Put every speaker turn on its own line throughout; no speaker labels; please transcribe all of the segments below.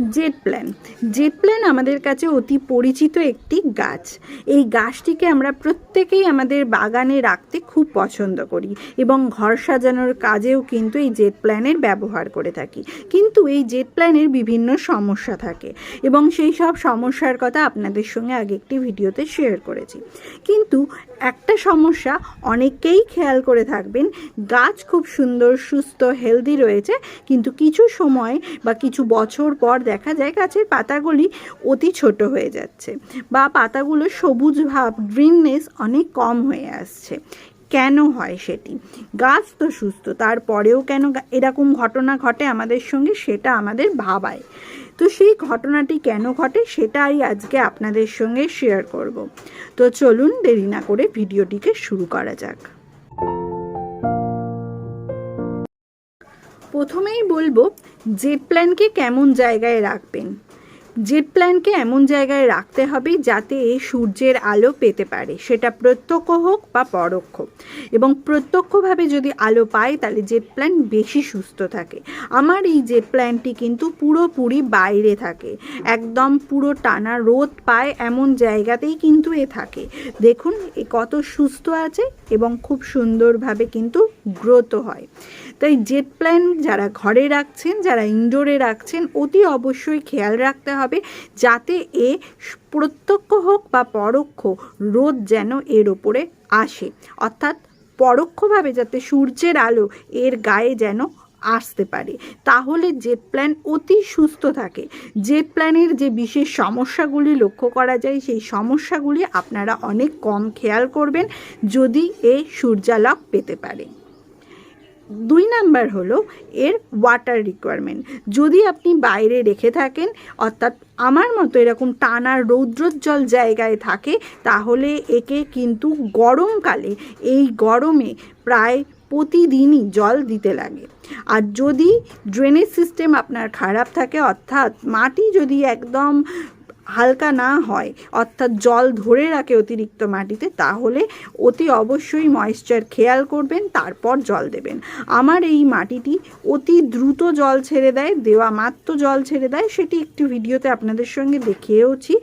Jet plan jet plan আমাদের কাছে অতি পরিচিত একটি গাছ। এই গাছটিকে আমরা প্রত্যেকেই আমাদের বাগানে রাখতে খুব পছন্দ করি এবং ঘর সাজানোর কাজেও কিন্তু এই জেট প্ল্যানের ব্যবহার করে থাকি। কিন্তু এই জেট প্ল্যানের বিভিন্ন সমস্যা থাকে এবং সেই সব সমস্যার কথা আপনাদের সঙ্গে আগে একটি ভিডিওতে শেয়ার করেছি। কিন্তু একটা সমস্যা অনেকেই খেয়াল করে থাকবেন, গাছ খুব সুন্দর, সুস্থ হেলদি রয়েছে, কিন্তু কিছু সময় বা কিছু বছর পর দেখা যায় গাছের পাতাগুলি অতি ছোট হয়ে যাচ্ছে বা পাতাগুলো সবুজ ভাব, গ্রিননেস অনেক কম হয়ে আসছে। কেন হয় সেটি? গাছ তো সুস্থ, তারপরেও কেন এরকম ঘটনা ঘটে আমাদের সঙ্গে সেটা আমাদের ভাবায়। তো সেই ঘটনাটি কেন ঘটে সেটাই আজকে আপনাদের সঙ্গে শেয়ার করব। তো চলুন দেরি না করে ভিডিওটিকে শুরু করা যাক। প্রথমেই বলব জেট প্ল্যানকে কেমন জায়গায় রাখবেন? জেট প্ল্যানকে এমন জায়গায় রাখতে হবে যাতে এ সূর্যের আলো পেতে পারে। সেটা প্রত্যক্ষ হোক বা পরোক্ষ। এবং প্রত্যক্ষভাবে যদি আলো পায় তাহলে জেট প্ল্যান বেশি সুস্থ থাকে। আমার এই জেট প্ল্যানটি কিন্তু পুরোপুরি বাইরে থাকে। একদম পুরো টানা রোদ পায় এমন জায়গাতেই কিন্তু এ থাকে। দেখুন, এ কত সুস্থ আছে এবং খুব সুন্দরভাবে কিন্তু গ্রোথ হয়। তাই জেট প্ল্যান যারা ঘরে রাখছেন, যারা ইনডোরে রাখছেন, অতি অবশ্যই খেয়াল রাখতে হবে যাতে এ প্রত্যক্ষ হোক বা পরোক্ষ রোদ যেন এর ওপরে আসে। অর্থাৎ পরোক্ষভাবে যাতে সূর্যের আলো এর গায়ে যেন আসতে পারে। তাহলে জেট প্ল্যান অতি সুস্থ থাকে। জেট প্ল্যানের যে বিশেষ সমস্যাগুলি লক্ষ্য করা যায়, সেই সমস্যাগুলি আপনারা অনেক কম খেয়াল করবেন যদি এ সূর্যালোক পেতে পারে। দুই নাম্বার হলো এর ওয়াটার রিকোয়ারমেন্ট যদি আপনি বাইরে রেখে থাকেন, অর্থাৎ আমার মতো এরকম টানা রৌদ্রোজ্জ্বল জায়গায় থাকে, তাহলে একে কিন্তু গরমকালে, এই গরমে প্রায় প্রতিদিনই জল দিতে লাগে। আর যদি ড্রেনেজ সিস্টেম আপনার খারাপ থাকে, অর্থাৎ মাটি যদি একদম হালকা না হয়, অর্থাৎ জল ধরে রাখে অতিরিক্ত মাটিতে, তাহলে অতি অবশ্যই ময়েশ্চার খেয়াল করবেন, তারপর জল দেবেন। আমার এই মাটিটি অতি দ্রুত জল ছেড়ে দেয়, দেওয়া মাত্র জল ছেড়ে দেয়, সেটি একটি ভিডিওতে আপনাদের সঙ্গে দেখিয়েওছি।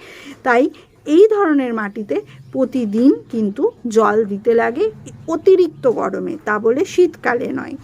তাই এই ধরনের মাটিতে প্রতিদিন কিন্তু জল দিতে লাগে অতিরিক্ত গরমে, তা বলে শীতকালে নয়।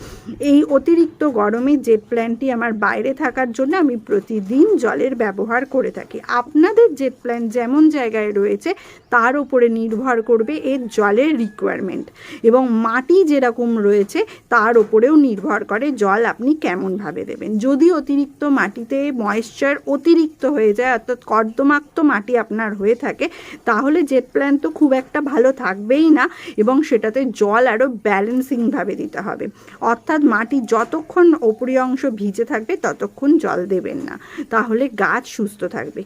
এই অতিরিক্ত গরমে জেট প্ল্যানটি আমার বাইরে থাকার জন্য আমি প্রতিদিন জলের ব্যবহার করে থাকি। আপনাদের জেট প্ল্যান যেমন জায়গায় রয়েছে, তার উপরে নির্ভর করবে এর জলের রিকোয়ারমেন্ট এবং মাটি যেরকম রয়েছে, তার উপরেও নির্ভর করে জল আপনি কেমনভাবে দেবেন। যদি অতিরিক্ত মাটিতে ময়েশ্চার অতিরিক্ত হয়ে যায়, অর্থাৎ কর্দমাক্ত মাটি আপনার হয়ে থাকে, তাহলে জেট প্ল্যান তো খুব একটা ভালো থাকবেই না এবং সেটাতে জল আরও ব্যালেন্সিংভাবে দিতে হবে। অর্থাৎ মাটি যতক্ষণ ওপরি অংশ ভিজে থাকবে, ততক্ষণ জল দেবেন না। তাহলে গাছ সুস্থ থাকবে।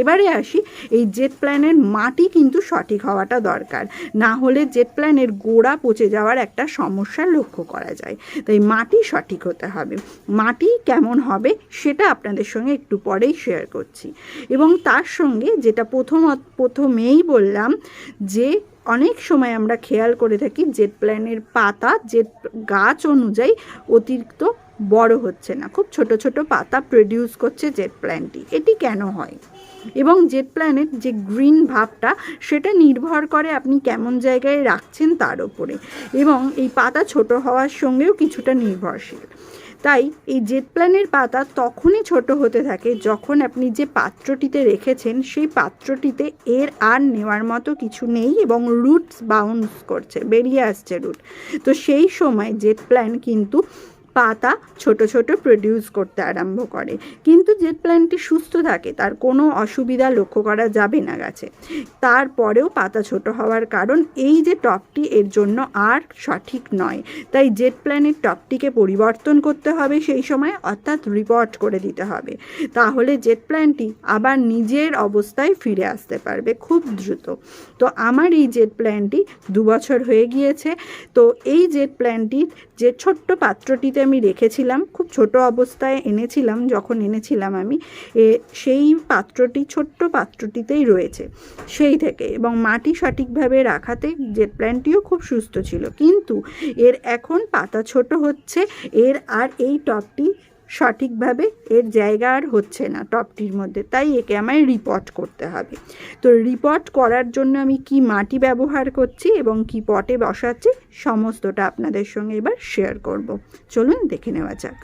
এবারে আসি, এই জেট প্ল্যানের মাটি কিন্তু সঠিক হওয়াটা দরকার। না হলে জেট প্ল্যানের গোড়া পচে যাওয়ার একটা সমস্যা লক্ষ্য করা যায়। তাই মাটি সঠিক হতে হবে। মাটি কেমন হবে সেটা আপনাদের সঙ্গে একটু পরেই শেয়ার করছি। এবং তার সঙ্গে যেটা প্রথম প্রথমেই বললাম যে অনেক সময় আমরা খেয়াল করে থাকি জেট প্ল্যানের পাতা জেট গাছ অনুযায়ী অতিরিক্ত বড় হচ্ছে না। খুব ছোট ছোট পাতা প্রডিউস করছে জেট প্ল্যানটি এটি কেন হয়? এবং জেট প্ল্যানের যে গ্রিন ভাবটা, সেটা নির্ভর করে আপনি কেমন জায়গায় রাখছেন তার উপরে। এবং এই পাতা ছোট হওয়ার সঙ্গেও কিছুটা নির্ভরশীল। তাই এই জেট প্ল্যানের পাতা তখনই ছোট হতে থাকে যখন আপনি যে পাত্রটিতে রেখেছেন, সেই পাত্রটিতে এর আর নেওয়ার মতো কিছু নেই এবং রুটস বাউন্স করছে, বেরিয়ে আসছে রুট। তো সেই সময় জেট প্ল্যান কিন্তু পাতা ছোট ছোট প্রডিউস করতে আরম্ভ করে। কিন্তু জেট প্ল্যান্টটি সুস্থ থাকে, তার কোনো অসুবিধা লক্ষ্য করা যাবে না গাছে। তারপরেও পাতা ছোট হওয়ার কারণ এই যে টপটি এর জন্য আর সঠিক নয়। তাই জেট প্ল্যানের টপটিকে পরিবর্তন করতে হবে সেই সময়, অর্থাৎ রিপোর্ট করে দিতে হবে। তাহলে জেট প্ল্যানটি আবার নিজের অবস্থায় ফিরে আসতে পারবে খুব দ্রুত। তো আমার এই জেট প্ল্যানটি দু বছর হয়ে গিয়েছে। তো এই জেট প্ল্যানটির যে ছোট্ট পাত্রটিতে আমি রেখেছিলাম, খুব ছোট অবস্থায় এনেছিলাম, যখন এনেছিলাম আমি, এ সেই পাত্রটি, ছোট্ট পাত্রটিতেই রয়েছে, সেই থেকে। এবং মাটি সঠিকভাবে রাখাতে জেট প্ল্যান্টটিও খুব সুস্থ ছিল। কিন্তু এর এখন পাতা ছোট হচ্ছে, এর আর এই টপটি সঠিকভাবে এর জায়গা আর হচ্ছে না টপটির মধ্যে। তাই একে আমায় রিপোর্ট করতে হবে। তো রিপোর্ট করার জন্য আমি কি মাটি ব্যবহার করছি এবং কি পটে বসাচ্ছি সমস্তটা আপনাদের সঙ্গে এবার শেয়ার করব। চলুন দেখে নেওয়া যাক।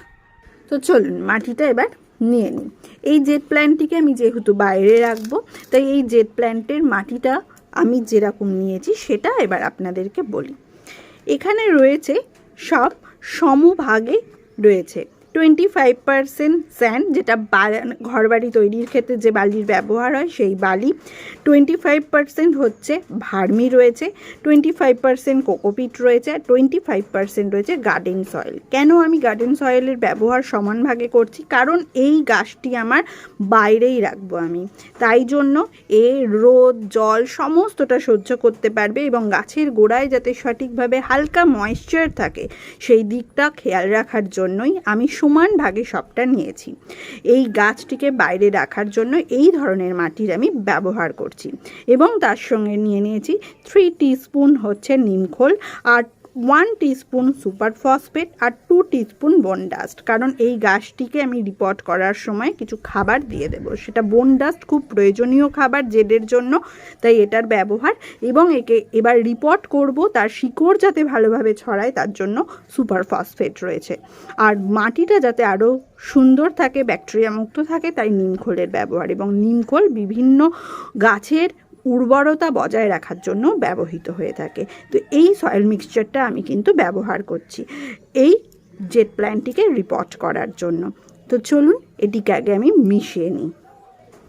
তো চলুন, মাটিটা এবার নিয়ে নিই। এই জেট প্ল্যান্টটিকে আমি যেহেতু বাইরে রাখব, তাই এই জেট প্ল্যান্টের মাটিটা আমি যেরকম নিয়েছি সেটা এবার আপনাদেরকে বলি। এখানে রয়েছে সব সমভাগে রয়েছে। টোয়েন্টি ফাইভ পারসেন্ট স্যান্ড যেটা ঘরবাড়ি তৈরির ক্ষেত্রে যে বালির ব্যবহার হয়, সেই বালি। টোয়েন্টি ফাইভ পারসেন্ট হচ্ছে ভার্মি রয়েছে টোয়েন্টি ফাইভ পারসেন্ট কোকোপিট রয়েছে, আর টোয়েন্টি ফাইভ পারসেন্ট রয়েছে গার্ডেন সয়েল কেন আমি গার্ডেন সয়েলের ব্যবহার সমান ভাগে করছি? কারণ এই গাছটি আমার বাইরেই রাখব আমি। তাই জন্য এ, রোদ, জল সমস্তটা সহ্য করতে পারবে এবং গাছের গোড়ায় যাতে সঠিকভাবে হালকা ময়েশ্চার থাকে, সেই দিকটা খেয়াল রাখার জন্যই আমি সমান ভাগে সবটা নিয়েছি। এই গাছটিকে বাইরে রাখার জন্য এই ধরনের মাটির আমি ব্যবহার করছি এবং তার সঙ্গে নিয়ে নিয়েছি থ্রি টিস্পুন হচ্ছে নিমখোল, আর ওয়ান টিস্পুন সুপার ফসফেট আর টু টিস্পুন বোন ডাস্ট কারণ এই গাছটিকে আমি রিপোর্ট করার সময় কিছু খাবার দিয়ে দেব। সেটা বোন ডাস্ট খুব প্রয়োজনীয় খাবার জেডের জন্য, তাই এটার ব্যবহার। এবং একে এবার রিপোর্ট করব তার শিকড় যাতে ভালোভাবে ছড়ায়, তার জন্য সুপার ফসফেট রয়েছে। আর মাটিটা যাতে আরও সুন্দর থাকে ব্যাকটেরিয়া মুক্ত থাকে, তাই নিমখোলের ব্যবহার। এবং নিমখোল বিভিন্ন গাছের উর্বরতা বজায় রাখার জন্য ব্যবহৃত হয়ে থাকে। তো এই সয়েল মিক্সচারটা আমি কিন্তু ব্যবহার করছি এই জেট প্ল্যান্টটিকে রিপোর্ট করার জন্য। তো চলুন এটিকে আগে আমি মিশিয়ে নিই।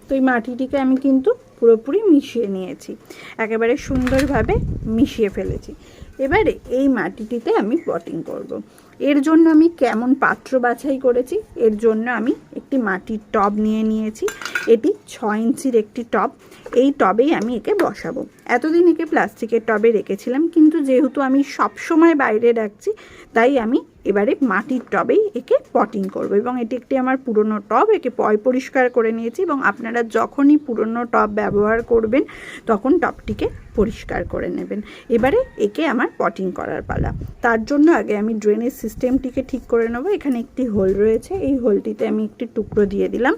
তো এই মাটিটিকে আমি কিন্তু পুরোপুরি মিশিয়ে নিয়েছি। একেবারে সুন্দরভাবে মিশিয়ে ফেলেছি। এবারে এই মাটিটিতে আমি পটিং করব। এর জন্য আমি কেমন পাত্র বাছাই করেছি? এর জন্য আমি একটি মাটির টব নিয়ে নিয়েছি। এটি ছ ইঞ্চির একটি টব। এই টবেই আমি একে বসাবো। এতদিন একে প্লাস্টিকের টবে রেখেছিলাম, কিন্তু যেহেতু আমি সব সময় বাইরে রাখছি, তাই আমি এবারে মাটির টবেই একে পটিং করব। এবং এটি একটি আমার পুরনো টব, একে পয় পরিষ্কার করে নিয়েছি এবং আপনারা যখনই পুরনো টব ব্যবহার করবেন, তখন টবটিকে পরিষ্কার করে নেবেন। এবারে একে আমার পটিং করার পালা। তার জন্য আগে আমি ড্রেনেজ সিস্টেমটিকে ঠিক করে নেব। এখানে একটি হোল রয়েছে। এই হোলটিতে আমি একটি টুকরো দিয়ে দিলাম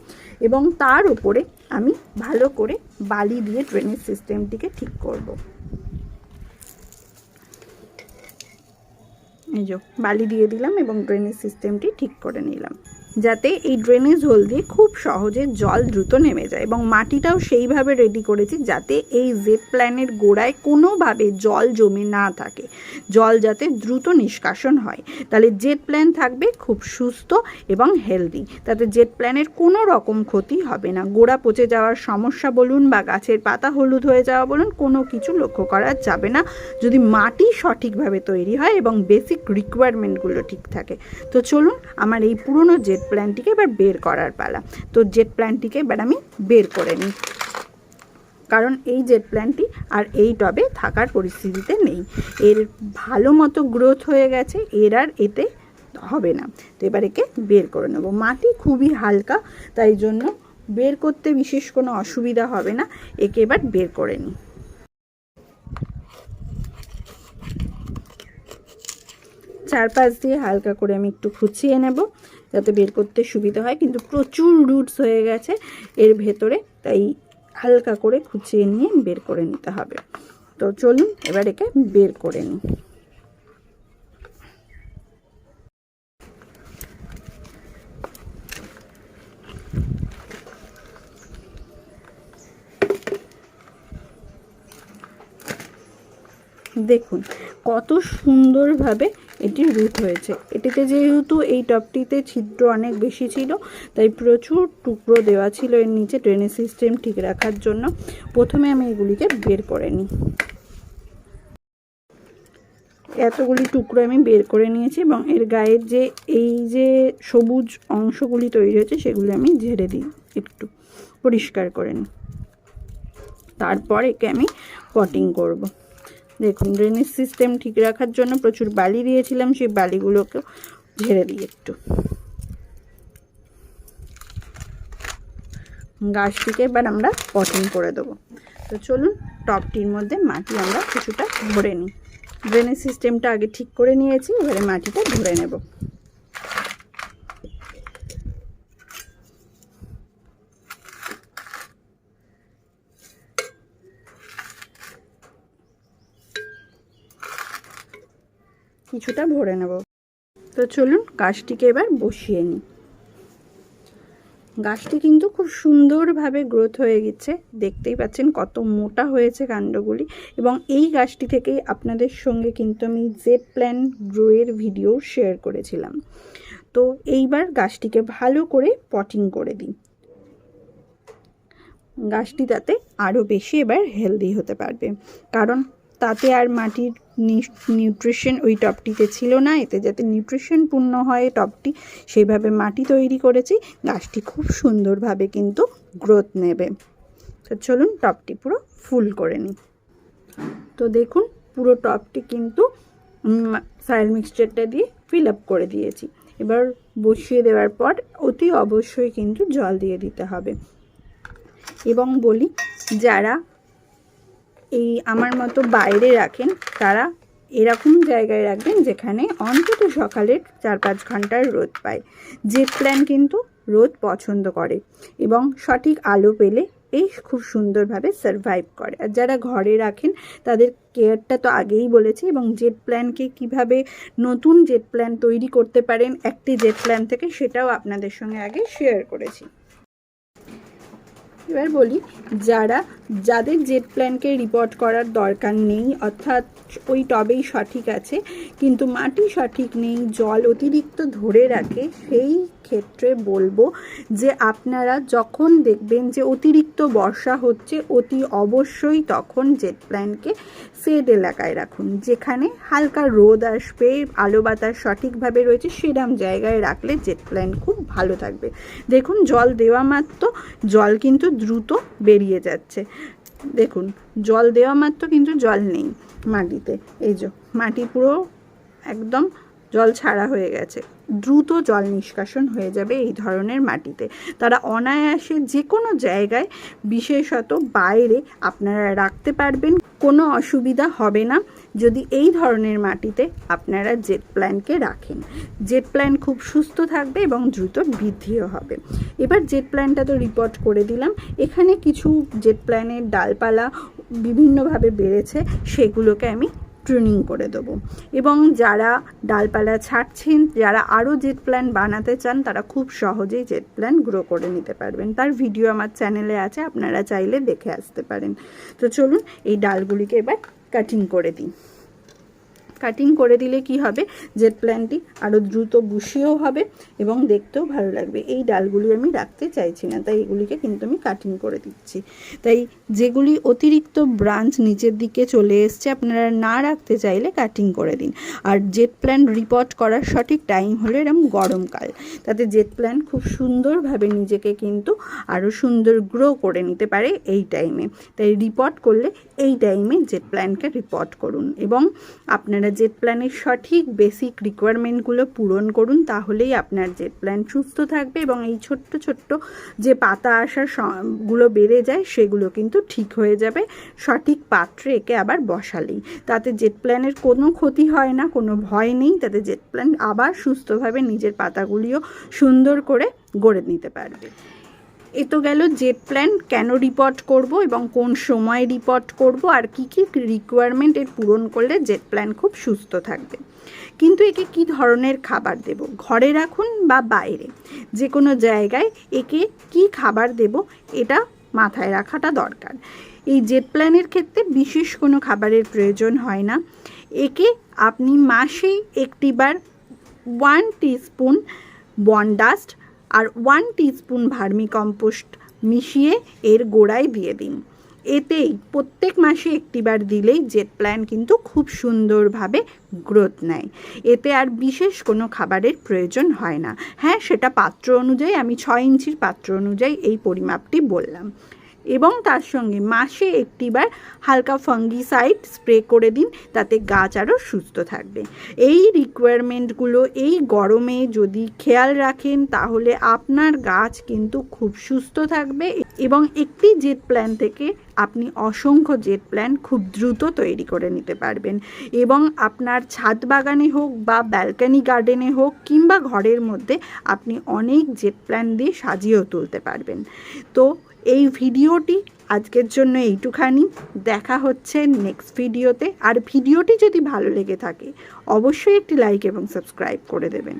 এবং তার উপরে আমি ভালো করে বালি দিয়ে ড্রেনেজ সিস্টেমটিকে ঠিক করব। এই যে বালি দিয়ে দিলাম এবং ড্রেনেজ সিস্টেমটি ঠিক করে নিলাম। যাতে এই ড্রেনেজ হোল দিয়ে খুব সহজে জল দ্রুত নেমে যায় এবং মাটিটাও সেইভাবে রেডি করেছি যাতে এই জেড প্ল্যানের গোড়ায় কোনোভাবে জল জমে না থাকে। জল যাতে দ্রুত নিষ্কাশন হয়। তাহলে জেড প্ল্যান থাকবে খুব সুস্থ এবং হেলদি তাতে জেড প্ল্যানের কোনো রকম ক্ষতি হবে না। গোড়া পচে যাওয়ার সমস্যা বলুন বা গাছের পাতা হলুদ হয়ে যাওয়া বলুন, কোনো কিছু লক্ষ্য করা যাবে না। যদি মাটি সঠিকভাবে তৈরি হয় এবং বেসিক রিকোয়ারমেন্টগুলো ঠিক থাকে। তো চলুন, আমার এই পুরনো জেট প্ল্যানটিকে এবার বের করার পালা। তো জেট প্ল্যানটিকে এবার আমি বের করে নিই। কারণ এই জেট প্ল্যানটি আর এই টবে থাকার পরিস্থিতিতে নেই। এর ভালো মতো গ্রোথ হয়ে গেছে, এর আর এতে হবে না। তো এবার একে বের করে নেব। মাটি খুবই হালকা, তাই জন্য বের করতে বিশেষ কোনো অসুবিধা হবে না। একে এবার বের করে নিই। চারপাশ দিয়ে হালকা করে আমি একটু খুঁচিয়ে নেব। যাতে বের করতে সুবিধা হয়। কিন্তু প্রচুর রুটস হয়ে গেছে এর ভেতরে, তাই হালকা করে খুঁচিয়ে নিয়ে বের করে নিতে হবে। তো চলুন এবার একে বের করে নিই। দেখুন, কত সুন্দরভাবে এটি রুট হয়েছে। এটিতে যেহেতু এই টপটিতে ছিদ্র অনেক বেশি ছিল, তাই প্রচুর টুকরো দেওয়া ছিল এর নিচে ড্রেনেজ সিস্টেম ঠিক রাখার জন্য। প্রথমে আমি এগুলিকে বের করে নিই। এতগুলি টুকরো আমি বের করে নিয়েছি এবং এর গায়ের যে, এই যে সবুজ অংশগুলি তৈরি হয়েছে, সেগুলি আমি ঝেড়ে দিই একটু পরিষ্কার করে নিই। তারপর একে আমি পটিং করব। দেখুন ড্রেনেজ সিস্টেম ঠিক রাখার জন্য প্রচুর বালি দিয়েছিলাম, সেই বালিগুলোকে ঝেড়ে দিই একটু। গাছটিকে এবার আমরা পটিং করে দেবো। তো চলুন, টপটির মধ্যে মাটি আমরা কিছুটা ভরে নিই। ড্রেনেজ সিস্টেমটা আগে ঠিক করে নিয়েছি, এবারে মাটিটা ধরে নেব। কিছুটা ভরে নেব। তো চলুন গাছটিকে এবার বসিয়ে নিই। গাছটি কিন্তু খুব সুন্দরভাবে গ্রোথ হয়ে গেছে। দেখতেই পাচ্ছেন কত মোটা হয়েছে কাণ্ডগুলি এবং এই গাছটি থেকেই আপনাদের সঙ্গে কিন্তু আমি জেড প্ল্যান গ্রোয়ের ভিডিও শেয়ার করেছিলাম। তো এইবার গাছটিকে ভালো করে পটিং করে দিই। গাছটি তাতে আরও বেশি এবার হেলদি হতে পারবে। কারণ তাতে আর মাটির নিউট্রিশন ওই টবটিতে ছিল না। এতে যাতে নিউট্রিশন পূর্ণ হয় টবটি সেইভাবে মাটি তৈরি করেছি। গাছটি খুব সুন্দরভাবে কিন্তু গ্রোথ নেবে। তো চলুন টবটি পুরো ফুল করে নিই। তো দেখুন, পুরো টবটি কিন্তু সয়েল মিক্সচারটা দিয়ে ফিল আপ করে দিয়েছি। এবার বসিয়ে দেওয়ার পর অতি অবশ্যই কিন্তু জল দিয়ে দিতে হবে। এবং বলি, যারা এই আমার মতো বাইরে রাখেন, তারা এরকম জায়গায় রাখবেন যেখানে অন্তত সকালের চার পাঁচ ঘণ্টার রোদ পায়। জেট প্ল্যান কিন্তু রোদ পছন্দ করে এবং সঠিক আলো পেলে এই খুব সুন্দরভাবে সারভাইভ করে। আর যারা ঘরে রাখেন, তাদের কেয়ারটা তো আগেই বলেছি এবং জেট প্ল্যানকে কীভাবে নতুন জেট প্ল্যান তৈরি করতে পারেন, একটি জেট প্ল্যান থেকে সেটাও আপনাদের সঙ্গে আগে শেয়ার করেছি। এবার বলি, যারা, যাদের জেট প্ল্যানকে রিপোর্ট করার দরকার নেই, অর্থাৎ ওই টবেই সঠিক আছে, কিন্তু মাটি সঠিক নেই, জল অতিরিক্ত ধরে রাখে, সেই ক্ষেত্রে বলব যে আপনারা যখন দেখবেন যে অতিরিক্ত বর্ষা হচ্ছে, অতি অবশ্যই তখন জেট প্ল্যানকে সেড এলাকায় রাখুন। যেখানে হালকা রোদ আসবে, আলো বাতাস সঠিকভাবে রয়েছে, সেরম জায়গায় রাখলে জেট প্ল্যান খুব ভালো থাকবে। দেখুন, জল দেওয়া মাত্র, জল কিন্তু দ্রুত বেরিয়ে যাচ্ছে। দেখুন, জল দেওয়া মাত্র কিন্তু জল নেই মাটিতে। এই যে, মাটি পুরো একদম জল ছাড়া হয়ে গেছে। দ্রুত জল নিষ্কাশন হয়ে যাবে এই ধরনের মাটিতে। তারা অনায়াসে যে কোনো জায়গায়, বিশেষত বাইরে, আপনারা রাখতে পারবেন। কোনো অসুবিধা হবে না। যদি এই ধরনের মাটিতে আপনারা জেট প্ল্যানকে রাখেন। জেট প্ল্যান খুব সুস্থ থাকবে এবং দ্রুত বৃদ্ধিও হবে। এবার জেট প্ল্যানটা তো রিপোর্ট করে দিলাম। এখানে কিছু জেট প্ল্যানের ডালপালা বিভিন্নভাবে বেড়েছে। সেগুলোকে আমি ট্রেনিং করে দেব। এবং যারা ডালপালা ছাড়ছেন, যারা আরও জেট প্ল্যান বানাতে চান, তারা খুব সহজেই জেট প্ল্যান গ্রো করে নিতে পারবেন। তার ভিডিও আমার চ্যানেলে আছে, আপনারা চাইলে দেখে আসতে পারেন। তো চলুন, এই ডালগুলিকে এবার কাটিং করে দিই। কাটিং করে দিলে কি হবে? জেট প্ল্যানটি আরও দ্রুত বুশিয়েও হবে এবং দেখতেও ভালো লাগবে। এই ডালগুলি আমি রাখতে চাইছি না, তাই এগুলিকে কিন্তু আমি কাটিং করে দিচ্ছি। তাই যেগুলি অতিরিক্ত ব্রাঞ্চ নিচের দিকে চলে এসছে, আপনারা না রাখতে চাইলে কাটিং করে দিন। আর জেট প্ল্যান রিপোর্ট করার সঠিক টাইম হলো এরকম গরমকাল তাতে জেট প্ল্যান খুব সুন্দরভাবে নিজেকে কিন্তু আরও সুন্দর গ্রো করে নিতে পারে এই টাইমে তাই রিপোর্ট করলে এই টাইমে জেট প্ল্যানকে রিপোর্ট করুন এবং আপনারা জেট প্ল্যানের সঠিক বেসিক রিকোয়ারমেন্টগুলো পূরণ করুন, তাহলেই আপনার জেট প্ল্যান সুস্থ থাকবে এবং এই ছোট্ট ছোট্ট যে পাতা আসারগুলো বেড়ে যায়, সেগুলো কিন্তু ঠিক হয়ে যাবে। সঠিক পাত্রে একে আবার বসালেই। তাতে জেট প্ল্যানের কোনো ক্ষতি হয় না, কোনো ভয় নেই। তাতে জেট প্ল্যান আবার সুস্থভাবে নিজের পাতাগুলিও সুন্দর করে গড়ে নিতে পারবে। এ তো গেল জেট প্ল্যান কেন রিপোর্ট করব এবং কোন সময় রিপোর্ট করব আর কি কি রিকোয়ারমেন্ট এর পূরণ করলে জেট প্ল্যান খুব সুস্থ থাকবে। কিন্তু একে কি ধরনের খাবার দেব? ঘরে রাখুন বা বাইরে? যে কোনো জায়গায় একে কি খাবার দেব এটা মাথায় রাখাটা দরকার। এই জেট প্ল্যানের ক্ষেত্রে বিশেষ কোনো খাবারের প্রয়োজন হয় না। একে আপনি মাসেই একটিবার ওয়ান টিস্পুন বনডাস্ট আর ওয়ান টিস্পুন ভার্মি কম্পোস্ট মিশিয়ে এর গোড়ায় দিয়ে দিন। এতেই প্রত্যেক মাসে একটিবার দিলেই জেট প্ল্যান কিন্তু খুব সুন্দরভাবে গ্রোথ নেয়। এতে আর বিশেষ কোনো খাবারের প্রয়োজন হয় না। হ্যাঁ সেটা পাত্র অনুযায়ী, আমি ছয় ইঞ্চির পাত্র অনুযায়ী এই পরিমাপটি বললাম। এবং তার সঙ্গে মাসে একটিবার হালকা ফাঙ্গিসাইড স্প্রে করে দিন, তাতে গাছ আরও সুস্থ থাকবে। এই রিকোয়ারমেন্টগুলো এই গরমে যদি খেয়াল রাখেন, তাহলে আপনার গাছ কিন্তু খুব সুস্থ থাকবে এবং একটি জেট প্ল্যান থেকে আপনি অসংখ্য জেট প্ল্যান খুব দ্রুত তৈরি করে নিতে পারবেন। এবং আপনার ছাদ বাগানে হোক বা ব্যালকানি গার্ডেনে হোক কিংবা ঘরের মধ্যে আপনি অনেক জেট প্ল্যান দিয়ে সাজিয়েও তুলতে পারবেন। তো এই ভিডিওটি আজকের জন্য এইটুখানি। দেখা হচ্ছে নেক্সট ভিডিওতে। আর ভিডিওটি যদি ভালো লেগে থাকে, অবশ্যই একটি লাইক এবং সাবস্ক্রাইব করে দেবেন।